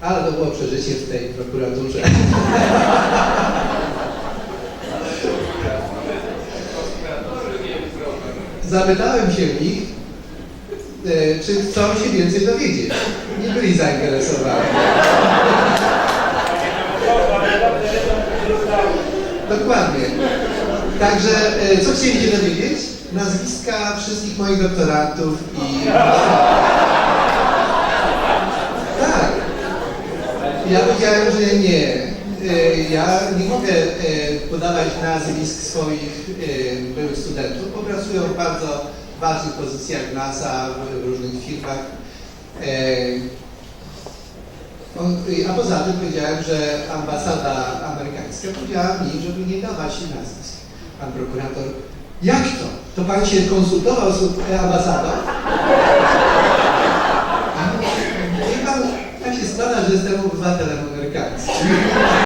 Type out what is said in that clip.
Ale to było przeżycie w tej prokuraturze. Zapytałem się ich, e, czy chcą się więcej dowiedzieć. Nie byli zainteresowani. Dokładnie. Także, e, co chcieli się dowiedzieć? Nazwiska wszystkich moich doktorantów i... Tak. Ja powiedziałem, że nie. E, Ja nie mogę e, podawać nazwisk swoich e, byłych studentów, bo pracują w bardzo ważnych pozycjach NASA, w różnych firmach. A poza tym powiedziałem, że ambasada amerykańska powiedziała mi, żeby nie dawać nazwisk. Pan prokurator, jak to? To pan się konsultował z ambasadą? tak się składa, że jestem obywatelem amerykańskim.